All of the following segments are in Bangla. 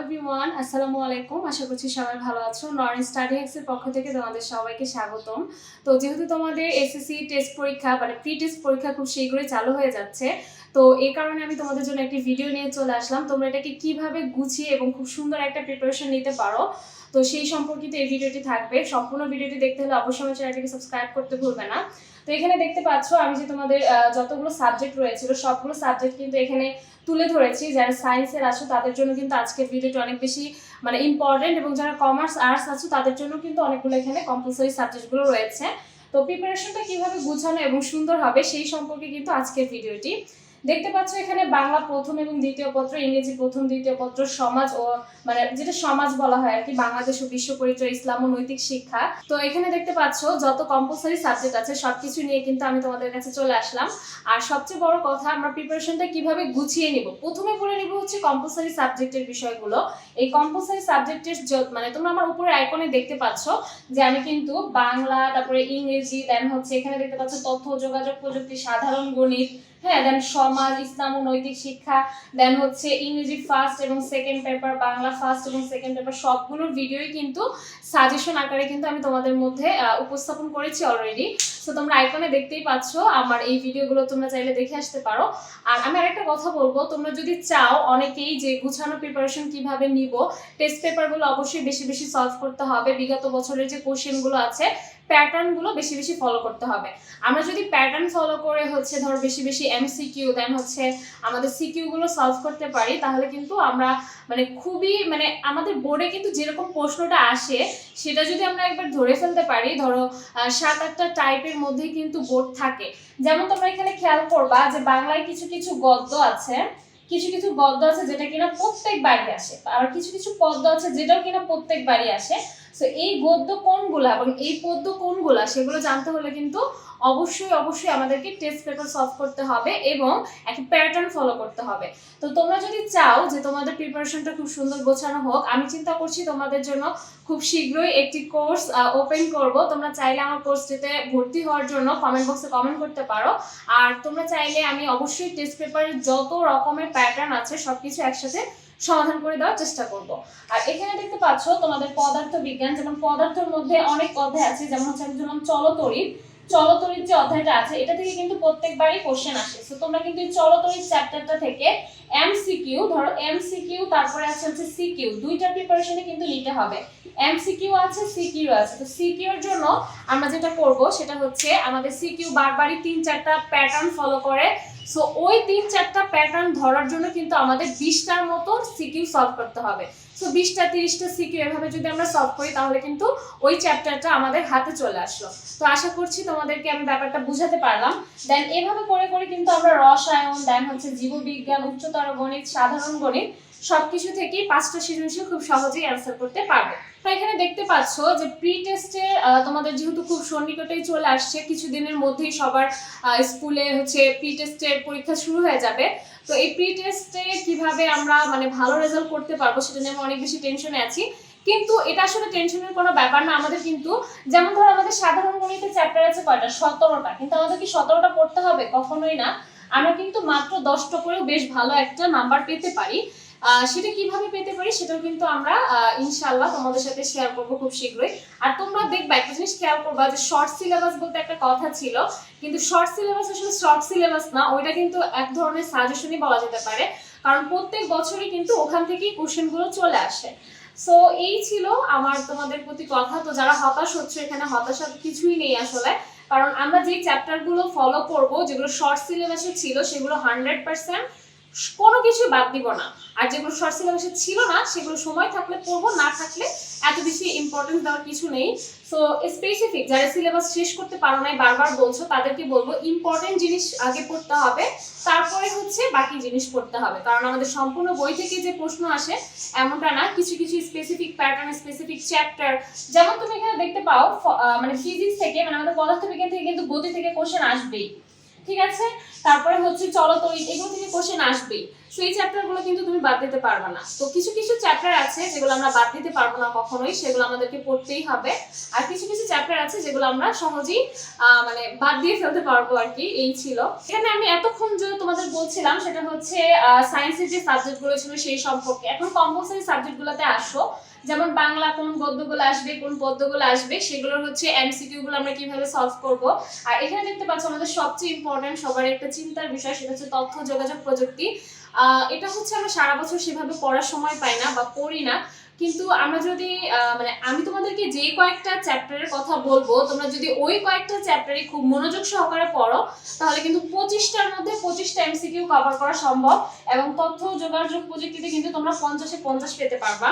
এভরিওয়ান আসসালামু আলাইকুম আশা করছি সবাই ভালো আছো। নর্ন স্টাডি হেক্সের পক্ষ থেকে তোমাদের সবাইকে স্বাগতম। তো যেহেতু তোমাদের এসএসসি টেস্ট পরীক্ষা মানে প্রি টেস্ট পরীক্ষা খুব শীঘ্রই চালু হয়ে যাচ্ছে, তো এই কারণে আমি তোমাদের জন্য একটি ভিডিও নিয়ে চলে আসলাম। তোমরা এটাকে কীভাবে গুছিয়ে এবং খুব সুন্দর একটা প্রিপারেশন নিতে পারো। তো সেই সম্পর্কিত এই ভিডিওটি থাকবে। সম্পূর্ণ ভিডিওটি দেখতে হলে অবশ্যই আমার চ্যানেলটিকে সাবস্ক্রাইব করতে ভুলবে না। তো এখানে দেখতে পাচ্ছ আমি যে তোমাদের যতগুলো সাবজেক্ট রয়েছিল, সবগুলো সাবজেক্ট কিন্তু এখানে তুলে ধরেছি। যারা সায়েন্সের আছো, তাদের জন্য কিন্তু আজকের ভিডিওটি অনেক বেশি মানে ইম্পর্টেন্ট এবং যারা কমার্স আর্টস আছো, তাদের জন্য কিন্তু অনেকগুলো এখানে কম্পালসারি সাবজেক্টগুলো রয়েছে। তো প্রিপারেশনটা কীভাবে গুছানো এবং সুন্দর হবে, সেই সম্পর্কে কিন্তু আজকের ভিডিওটি। দেখতে পাচ্ছ এখানে বাংলা প্রথম এবং দ্বিতীয় পত্র, ইংরেজি প্রথম, দ্বিতীয় পত্র, সমাজ ও মানে যেটা সমাজ বলা হয় আর কি, বাংলাদেশ ও বিশ্ব পরিচয়, ইসলাম ও নৈতিক শিক্ষা। তো এখানে দেখতে পাচ্ছ যত কম্পালসরি সাবজেক্ট আছে, সবকিছু নিয়ে কিন্তু আমি তোমাদের কাছে চলে আসলাম। আর সবচেয়ে বড় কথা, আমরা প্রিপারেশনটা কীভাবে গুছিয়ে নিব? প্রথমে পড়ে নিব হচ্ছে কম্পালসরি সাবজেক্টের বিষয়গুলো। এই কম্পালসরি সাবজেক্টের মানে তোমরা আমার উপরে আইকনে দেখতে পাচ্ছ যে আমি কিন্তু বাংলা, তারপরে ইংরেজি দেন হচ্ছে এখানে দেখতে পাচ্ছ তথ্য, যোগাযোগ প্রযুক্তি, সাধারণ গণিত হ্যাঁ দেন সমাজ, ইসলাম ও নৈতিক শিক্ষা দেন হচ্ছে ইংরেজি ফার্স্ট এবং সেকেন্ড পেপার বাংলা ফার্স্ট এবং সেকেন্ড পেপার সবগুলোর ভিডিওই কিন্তু সাজেশন আকারে কিন্তু আমি তোমাদের মধ্যে উপস্থাপন করেছি অলরেডি সো তোমরা আইকনে দেখতেই পাচ্ছ আমার এই ভিডিওগুলো তোমরা চাইলে দেখে আসতে পারো। আর আমি আরেকটা কথা বলব, তোমরা যদি চাও অনেকেই যে গুছানো প্রিপারেশন কীভাবে নিব টেস্ট পেপারগুলো অবশ্যই বেশি বেশি সলভ করতে হবে। বিগত বছরের যে কোশ্চেনগুলো আছে প্যাটার্নগুলো বেশি বেশি ফলো করতে হবে। আমরা যদি প্যাটার্ন ফলো করে হচ্ছে ধর বেশি বেশি এমসিকিউ দেন হচ্ছে আমাদের সিকিউগুলো সলভ করতে পারি, তাহলে কিন্তু আমরা মানে খুবই মানে আমাদের বোর্ডে কিন্তু যেরকম প্রশ্নটা আসে, সেটা যদি আমরা একবার ধরে ফেলতে পারি, ধরো সাত আটটা টাইপের মধ্যে কিন্তু গোট থাকে। যেমন তোমরা এখানে খেয়াল করবা যে বাংলায় কিছু কিছু গদ্য আছে, কিছু কিছু গদ্য আছে যেটা কিনা প্রত্যেক বাড়ি আসে, আর কিছু কিছু পদ্য আছে যেটাও কিনা প্রত্যেক বাড়ি আসে। তো এই গদ্য কোনগুলা এবং এই পদ্য কোনগুলা সেগুলো জানতে হলে কিন্তু অবশ্যই অবশ্যই আমাদেরকে টেস্ট পেপার সলভ করতে হবে এবং একটা প্যাটার্ন ফলো করতে হবে। তো তোমরা যদি চাও যে তোমাদের প্রিপারেশনটা খুব সুন্দর গোছানো হোক, আমি চিন্তা করছি তোমাদের জন্য খুব শীঘ্রই একটি কোর্স ওপেন করব। তোমরা চাইলে আমার কোর্সটিতে ভর্তি হওয়ার জন্য কমেন্ট বক্সে কমেন্ট করতে পারো। আর তোমরা চাইলে আমি অবশ্যই টেস্ট পেপারের যত রকমের প্যাটার্ন আছে, সবকিছু একসাথে সমাধান করে দেওয়ার চেষ্টা করব। আর এখানে দেখতে পাচ্ছ তোমাদের পদার্থ বিজ্ঞান যেমন পদার্থের মধ্যে অনেক অধ্যায় আছে, যেমন হচ্ছে আমি যেমন চলতরিৎ চলতরিৎ যে অধ্যায়টা আছে, এটা থেকে কিন্তু প্রত্যেকবারই কোশ্চেন আসে। তো তোমরা কিন্তু এই চলতরিৎ চ্যাপ্টারটা থেকে এমসিকিউ ধরো এমসিকিউ তারপরে আছে হচ্ছে সিকিউ দুইটার প্রিপারেশনে কিন্তু নিতে হবে। এমসিকিউ আছে সিকিউ আছে। তো সিকিউ এর জন্য আমরা যেটা করব, সেটা হচ্ছে আমাদের সিকিউ বারবারই তিন চারটা প্যাটার্ন ফলো করে। সো ওই তিন চারটা প্যাটার্ন ধরার জন্য কিন্তু আমাদের বিশটার মতো সিকিউ সলভ করতে হবে। সো বিশটা, তিরিশটা সিকিউ এভাবে যদি আমরা সলভ করি, তাহলে কিন্তু ওই চ্যাপ্টারটা আমাদের হাতে চলে আসলো। তো আশা করছি তোমাদেরকে আমি ব্যাপারটা বুঝাতে পারলাম। দেন এভাবে করে করে কিন্তু আমরা রসায়ন দেন হচ্ছে জীববিজ্ঞান, উচ্চতর গণিত, সাধারণ গণিত, সবকিছু থেকেই পাঁচটা সৃজনশীল খুব সহজেই অ্যান্সার করতে পারবে। তো এখানে দেখতে পাচ্ছ যে প্রি টেস্টে তোমাদের যেহেতু খুব সন্নিকটেই চলে আসছে, কিছুদিনের মধ্যেই সবার স্কুলে হচ্ছে প্রি টেস্টের পরীক্ষা শুরু হয়ে যাবে। তো এই প্রি টেস্টে কীভাবে আমরা মানে ভালো রেজাল্ট করতে পারব সেটা নিয়ে আমি অনেক বেশি টেনশনে আছি। কিন্তু এটা আসলে টেনশনের কোনো ব্যাপার না। আমাদের কিন্তু যেমন ধরো আমাদের সাধারণ গণিতের চ্যাপ্টার আছে কয়টা? সতেরোটা। কিন্তু আমাদের কি সতেরোটা পড়তে হবে? কখনোই না। আমরা কিন্তু মাত্র দশটা করেও বেশ ভালো একটা নাম্বার পেতে পারি। সেটা কীভাবে পেতে পারি সেটাও কিন্তু আমরা ইনশাল্লাহ তোমাদের সাথে শেয়ার করব খুব শীঘ্রই। আর তোমরা দেখবা, একটা জিনিস খেয়াল করবা যে শর্ট সিলেবাস বলতে একটা কথা ছিল, কিন্তু শর্ট সিলেবাস আসলে শর্ট সিলেবাস না, ওইটা কিন্তু এক ধরনের সাজেশনই বলা যেতে পারে, কারণ প্রত্যেক বছরই কিন্তু ওখান থেকেই কোশ্চেনগুলো চলে আসে। সো এই ছিল আমার তোমাদের প্রতি কথা। তো যারা হতাশ হচ্ছে এখানে হতাশার কিছুই নেই আসলে, কারণ আমরা যেই চ্যাপ্টারগুলো ফলো করব, যেগুলো শর্ট সিলেবাসে ছিল, সেগুলো হান্ড্রেড পার্সেন্ট কোনো কিছুই বাদ দিব না। আর যেগুলো শর্ট সিলেবাসে ছিল না, সেগুলো সময় থাকলে পড়ব, না থাকলে এত বেশি ইম্পর্টেন্স দেওয়ার কিছু নেই। সো স্পেসিফিক যারা সিলেবাস শেষ করতে পারো নাই, বারবার বলছো, তাদেরকে বলব ইম্পর্টেন্ট জিনিস আগে পড়তে হবে, তারপরে হচ্ছে বাকি জিনিস পড়তে হবে। কারণ আমাদের সম্পূর্ণ বই থেকে যে প্রশ্ন আসে, এমনটা না, কিছু কিছু স্পেসিফিক প্যাটার্ন স্পেসিফিক চ্যাপ্টার যেমন তুমি এখানে দেখতে পাও মানে ফিজিক্স থেকে মানে আমাদের পদার্থবিজ্ঞান থেকে কিন্তু গতি থেকে কোশ্চেন আসবেই। ঠিক আছে? তারপরে হচ্ছে চলো তো এগুলো থেকে কোশ্চেন আসবেই। সো এই চ্যাপ্টারগুলো কিন্তু তুমি বাদ দিতে পারবে না। তো কিছু কিছু চ্যাপ্টার আছে যেগুলো আমরা বাদ দিতে পারব না কখনোই, সেগুলো আমাদেরকে পড়তেই হবে। আর কিছু কিছু চ্যাপ্টার আছে যেগুলো আমরা সহজেই মানে বাদ দিয়ে ফেলতে পারব আর কি, এই ছিল। এখানে আমি এতক্ষণ যে তোমাদের বলছিলাম, সেটা হচ্ছে সায়েন্সের যে সাবজেক্টগুলো ছিল সেই সম্পর্কে। এখন কম্পালসারি সাবজেক্টগুলোতে আসো। যেমন বাংলা কোন গদ্যগুলো আসবে, কোন পদ্যগুলো আসবে, সেগুলোর হচ্ছে এমসিকিউ গুলো আমরা কীভাবে সলভ করব। আর এখানে দেখতে পাচ্ছ আমাদের সবচেয়ে ইম্পর্টেন্ট সবার একটা চিন্তার বিষয়, সেটা হচ্ছে তথ্য, যোগাযোগ, প্রযুক্তি। এটা হচ্ছে আমরা সারা বছর সেভাবে পড়ার সময় পাই না বা পড়ি না। কিন্তু আমরা যদি মানে আমি তোমাদেরকে যে কয়েকটা চ্যাপ্টারের কথা বলব, তোমরা যদি ওই কয়েকটা চ্যাপ্টারে খুব মনোযোগ সহকারে পড়ো, তাহলে কিন্তু পঁচিশটার মধ্যে পঁচিশটা এমসিকিউ কভার করা সম্ভব এবং তথ্য যোগাযোগ প্রযুক্তিতে কিন্তু তোমরা পঞ্চাশে পঞ্চাশ পেতে পারবা।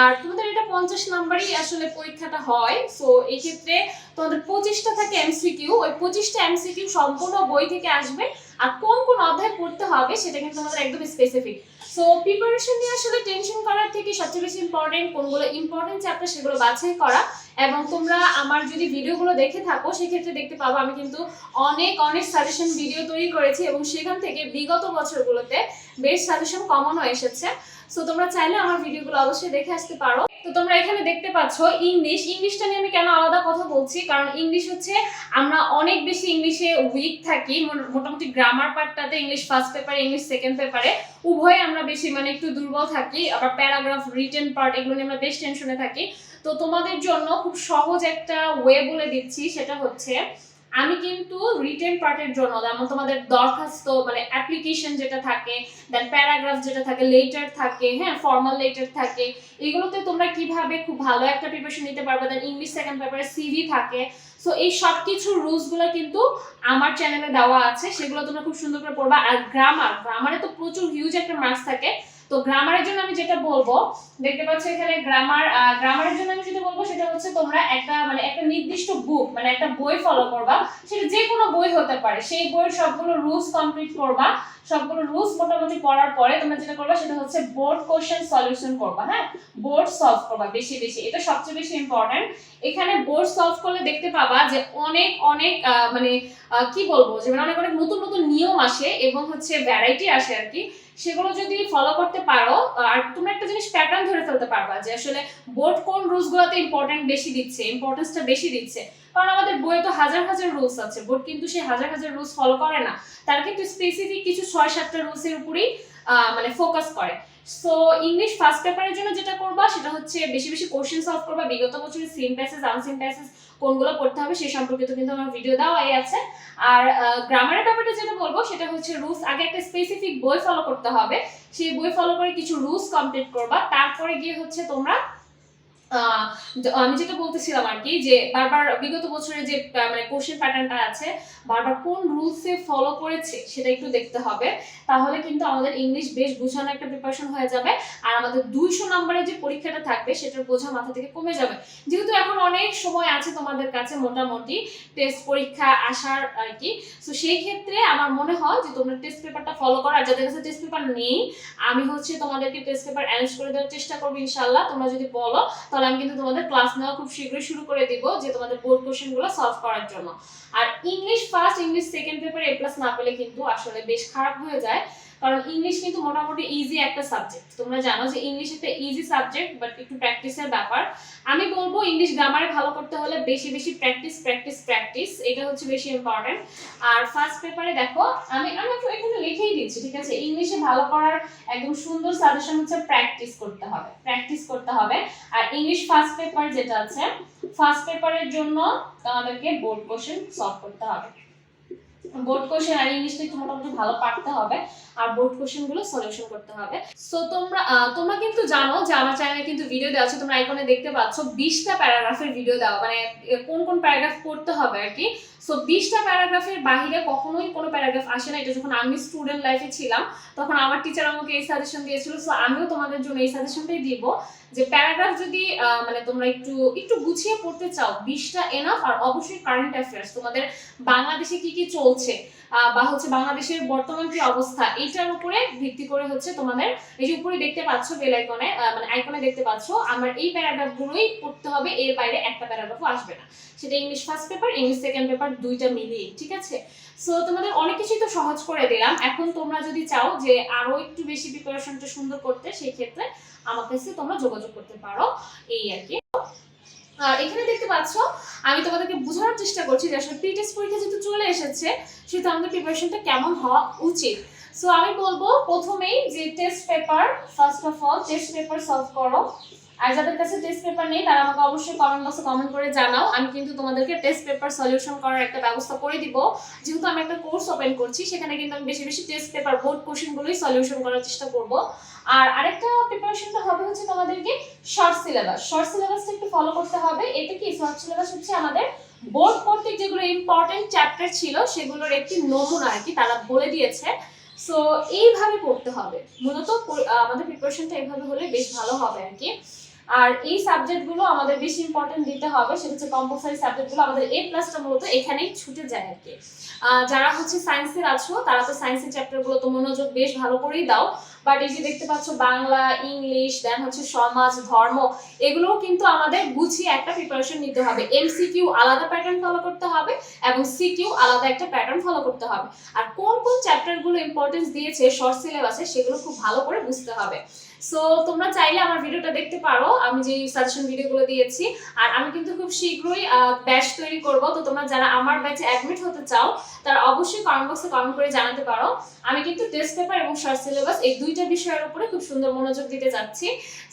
আর তোমাদের এটা পঞ্চাশ নাম্বারই আসলে পরীক্ষাটা হয় সো এই ক্ষেত্রে তোমাদের পঁচিশটা থাকে এমসিকিউ, ওই পঁচিশটা এমসিকিউ সম্পূর্ণ বই থেকে আসবে। আর কোন কোন অধ্যায় পড়তে হবে সেটা কিন্তু আমাদের একদম স্পেসিফিক সো প্রিপারেশন নিয়ে আসলে টেনশন করার থেকে সবচেয়ে বেশি ইম্পর্টেন্ট কোনগুলো ইম্পর্টেন্ট চ্যাপ্টার সেগুলো বাছাই করা। এবং তোমরা আমার যদি ভিডিওগুলো দেখে থাকো, সেক্ষেত্রে দেখতে পাবো আমি কিন্তু অনেক অনেক সাজেশন ভিডিও তৈরি করেছি এবং সেখান থেকে বিগত বছরগুলোতে বেশ সাজেশন কমনও এসেছে। সো তোমরা চাইলে আমার ভিডিওগুলো অবশ্যই দেখে আসতে পারো। তো তোমরা এখানে দেখতে পাচ্ছ ইংলিশ ইংলিশটা নিয়ে আমি কেন আলাদা কথা বলছি? কারণ ইংলিশ হচ্ছে আমরা অনেক বেশি ইংলিশে উইক থাকি। মোটামুটি গ্রামার পার্টটাতে ইংলিশ ফার্স্ট পেপারে ইংলিশ সেকেন্ড পেপারে উভয়ে আমরা বেশি মানে একটু দুর্বল থাকি। আবার প্যারাগ্রাফ রিটেন পার্ট এগুলো নিয়ে আমরা বেশ টেনশনে থাকি। তো তোমাদের জন্য খুব সহজ একটা ওয়ে বলে দিচ্ছি। সেটা হচ্ছে আমি কিন্তু রিটেন পার্টের জন্য, যেমন তোমাদের দরখাস্ত মানে অ্যাপ্লিকেশন যেটা থাকে দেন প্যারাগ্রাফ যেটা থাকে লেটার থাকে হ্যাঁ ফর্মাল লেটার থাকে, এগুলোতে তোমরা কীভাবে খুব ভালো একটা প্রিপারেশন নিতে পারবে? দেন ইংলিশ সেকেন্ড পেপারে সিভি থাকে। সো এই সব কিছু রুলসগুলো কিন্তু আমার চ্যানেলে দেওয়া আছে, সেগুলো তোমরা খুব সুন্দর করে পড়বা। আর গ্রামার গ্রামারে তো প্রচুর হিউজ একটা মার্কস থাকে। তো গ্রামারের জন্য আমি যেটা বলব, দেখতে পাচ্ছ এখানে গ্রামার গ্রামারের জন্য আমি যেটা বলব সেটা হচ্ছে তোমরা একটা মানে একটা নির্দিষ্ট বুক মানে একটা বই ফলো করবা। সেটা যে কোনো বই হতে পারে, সেই বইয়ের সবগুলো রুলস কমপ্লিট করবা। সবগুলো রুলস মোটামুটি পড়ার পরে তোমরা যেটা করবা সেটা হচ্ছে বোর্ড কোশ্চেন সলিউশন করবা হ্যাঁ? বোর্ড সলভ করবা, বেশি বেশি। এটা সবচেয়ে বেশি ইম্পর্টেন্ট এখানে বোর্ড সলভ করলে দেখতে পাবা যে অনেক অনেক মানে কি বলব? যে মানে অনেক অনেক নতুন নতুন নিয়ম আসে এবং হচ্ছে ভ্যারাইটি আসে আর কি। সেগুলো যদি ফলো করতে পারো আর তুমি একটা জিনিস প্যাটার্ন ধরে ফেলতে পারবা যে আসলে বোর্ড কোন রুলসগুলোতে ইম্পর্টেন্ট বেশি দিচ্ছে ইম্পর্টেন্সটা বেশি দিচ্ছে। কারণ আমাদের বইয়ে তো হাজার হাজার রুলস আছে বোর্ড কিন্তু সেই হাজার হাজার রুলস ফলো করে না। তারা কিন্তু স্পেসিফিক কিছু ছয়, সাতটা রুলসের উপরেই মানে ফোকাস করে। সো ইংলিশ ফার্স্ট পেপারের জন্য যেটা করবা, সেটা হচ্ছে বেশি বেশি কোশ্চেন সলভ করবা। বিগত বছরের সিম প্যাসেজ আনসিম প্যাসেজ কোনগুলো পড়তে হবে সেই সম্পর্কিত কিন্তু আমার ভিডিও দেওয়াই আছে। আর গ্রামারের ব্যাপারটা যেটা বলব, সেটা হচ্ছে রুলস আগে একটা স্পেসিফিক বই ফলো করতে হবে। সেই বই ফলো করে কিছু রুলস কমপ্লিট করবা। তারপরে গিয়ে হচ্ছে তোমরা আমি যেটা বলতেছিলাম আর কি, যে বারবার বিগত বছরে যে মানে কোশ্চেন প্যাটার্নটা আছে, বারবার কোন রুলসে ফলো করেছে সেটা একটু দেখতে হবে। তাহলে কিন্তু আমাদের ইংলিশ বেশ বোঝানো একটা প্রিপারেশন হয়ে যাবে। আর আমাদের দুইশো নম্বরের যে পরীক্ষাটা থাকবে, সেটার বোঝা মাথা থেকে কমে যাবে। যেহেতু এখন অনেক সময় আছে তোমাদের কাছে মোটামুটি টেস্ট পরীক্ষা আসার আর কি, তো সেই ক্ষেত্রে আমার মনে হয় যে তোমরা টেস্ট পেপারটা ফলো করো। আর যাদের কাছে টেস্ট পেপার নেই, আমি হচ্ছে তোমাদেরকে টেস্ট পেপার অ্যারেঞ্জ করে দেওয়ার চেষ্টা করব ইনশাল্লাহ তোমরা যদি বলো তাহলে আমি কিন্তু তোমাদের ক্লাস নেওয়া খুব শীঘ্রই শুরু করে দিব যে তোমাদের বোর্ড কোশ্চেনগুলো সলভ করার জন্য। আর English first English second paper A plus না পেলে কিন্তু আসলে বেশ খারাপ হয়ে যায়। কারণ ইংলিশ কিন্তু মোটামুটি ইজি একটা সাবজেক্ট তোমরা জানো যে ইংলিশ একটা ইজি সাবজেক্ট বাট একটু প্র্যাকটিসের ব্যাপার। আমি বলব ইংলিশ গ্রামারে ভালো করতে হলে বেশি বেশি প্র্যাকটিস প্র্যাকটিস প্র্যাকটিস এটা হচ্ছে বেশি ইম্পর্টেন্ট আর ফার্স্ট পেপারে দেখো, আমি আমি একটু এখানে লিখেই দিচ্ছি, ঠিক আছে? ইংলিশে ভালো করার একদম সুন্দর সাজেশন হচ্ছে প্র্যাকটিস করতে হবে প্র্যাকটিস করতে হবে। আর ইংলিশ ফার্স্ট পেপার যেটা আছে ফার্স্ট পেপারের জন্য তোমাদেরকে বোর্ড কোশ্চেন সলভ করতে হবে। বোর্ড কোশ্চেন আর ইংলিশটা একটু মোটামুটি ভালো পারতে হবে। আর বোর্ড কোশ্চেনগুলো সলিউশন করতে হবে। সো তোমরা তোমরা কিন্তু জানো যে আমার চ্যানেলে কিন্তু ভিডিও দেওয়া আছে। তোমরা আইকনে দেখতে পাচ্ছ, বিশটা প্যারাগ্রাফের ভিডিও দেওয়া। মানে কোন কোন প্যারাগ্রাফ পড়তে হবে আর কি? সো বিশটা প্যারাগ্রাফের বাইরে কখনোই কোনো প্যারাগ্রাফ আসে না। এটা যখন আমি স্টুডেন্ট লাইফে ছিলাম, তখন আমার টিচার আমাকে এই সাজেশন দিয়েছিল। সো আমিও তোমাদের জন্য এই সাজেশনটাই দিব যে প্যারাগ্রাফ যদি মানে তোমরা একটু একটু গুছিয়ে পড়তে চাও, বিশটা এনাফ আর অবশ্যই কারেন্ট অ্যাফেয়ার্স তোমাদের বাংলাদেশে কি কি চলছে বা হচ্ছে বাংলাদেশের বর্তমান কি অবস্থা এটার উপরে ভিত্তি করে হচ্ছে তোমাদের, এই যে উপরে দেখতে পাচ্ছ বেল আইকনে মানে আইকনে দেখতে পাচ্ছ, আমার এই প্যারাগ্রাফগুলোই পড়তে হবে, এর বাইরে একটা প্যারাগ্রাফও আসবে না। সেটা English first paper English second paper দুইটা মিলিয়ে, ঠিক আছে? সো তোমাদের অনেক কিছুই তো সহজ করে দিলাম। এখন তোমরা যদি চাও যে আরও একটু বেশি প্রিপারেশনটা সুন্দর করতে, সেই ক্ষেত্রে আমার কাছে তোমরা যোগাযোগ করতে পারো। এই আর কি। আর এখানে দেখতে পাচ্ছ, আমি তোমাদেরকে বোঝানোর চেষ্টা করছি যে আসলে প্রি টেস্ট পরীক্ষা যেহেতু চলে এসেছে, সেহেতু আমাদের প্রিপারেশনটা কেমন হওয়া উচিত। সো আমি বলব প্রথমেই যে test paper first of all test paper solve করো। আর যাদের কাছে টেস্ট পেপার নেই, তারা আমাকে অবশ্যই কমেন্ট বক্সে কমেন্ট করে জানাও। আমি কিন্তু তোমাদেরকে টেস্ট পেপার সলিউশন করার একটা ব্যবস্থা করে দিব। যেহেতু আমি একটা কোর্স ওপেন করছি, সেখানে কিন্তু আমি বেশি বেশি টেস্ট পেপার বোর্ড কোশ্চেনগুলোই সলিউশন করার চেষ্টা করব। আর আরেকটা প্রিপারেশনটা হবে হচ্ছে তোমাদেরকে শর্ট সিলেবাস শর্ট সিলেবাসটা একটু ফলো করতে হবে। এটা কি? শর্ট সিলেবাস হচ্ছে আমাদের বোর্ড কর্তৃক যেগুলো ইম্পর্টেন্ট চ্যাপ্টার ছিল, সেগুলোর একটি নমুনা আর কি তারা বলে দিয়েছে। সো এইভাবে পড়তে হবে। মূলত আমাদের প্রিপারেশনটা এইভাবে হলে বেশ ভালো হবে আর কি। আর এই সাবজেক্টগুলো আমাদের বেশি ইম্পর্টেন্ট দিতে হবে, সেটা হচ্ছে কম্পালসারি সাবজেক্টগুলো আমাদের এ প্লাসটা মূলত এখানেই ছুটে যায় আর কি। যারা হচ্ছে সায়েন্সের আছো, তারা তো সায়েন্সের চ্যাপ্টারগুলো তো মনোযোগ বেশ ভালো করেই দাও। বাট এই যে দেখতে পাচ্ছ বাংলা ইংলিশ দেন হচ্ছে সমাজ, ধর্ম, এগুলোও কিন্তু আমাদের গুছিয়ে একটা প্রিপারেশন নিতে হবে। এমসিকিউ আলাদা প্যাটার্ন ফলো করতে হবে এবং সিকিউ আলাদা একটা প্যাটার্ন ফলো করতে হবে। আর কোন কোন চ্যাপ্টারগুলো ইম্পর্টেন্স দিয়েছে শর্ট সিলেবাসে সেগুলো খুব ভালো করে বুঝতে হবে। সো তোমরা চাইলে আমার ভিডিওটা দেখতে পারো। আমি যে সাজেশন ভিডিওগুলো দিয়েছি। আর আমি কিন্তু খুব শীঘ্রই ব্যাচ তৈরি করব। তো তোমরা যারা আমার ব্যাচে অ্যাডমিট হতে চাও, তারা অবশ্যই কমেন্ট বক্সে কমেন্ট করে জানাতে পারো। আমি কিন্তু টেস্ট পেপার এবং শর্ট সিলেবাস এই দুইটা বিষয়ের উপরে খুব সুন্দর মনোযোগ দিতে যাচ্ছি।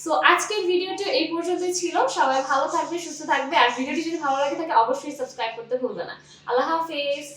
সো আজকের ভিডিওটি এই পর্যন্তই ছিল। সবাই ভালো থাকবে, সুস্থ থাকবে। আর ভিডিওটি যদি ভালো লাগে থাকে, অবশ্যই সাবস্ক্রাইব করতে ভুলবে না। আল্লাহ হাফেজ।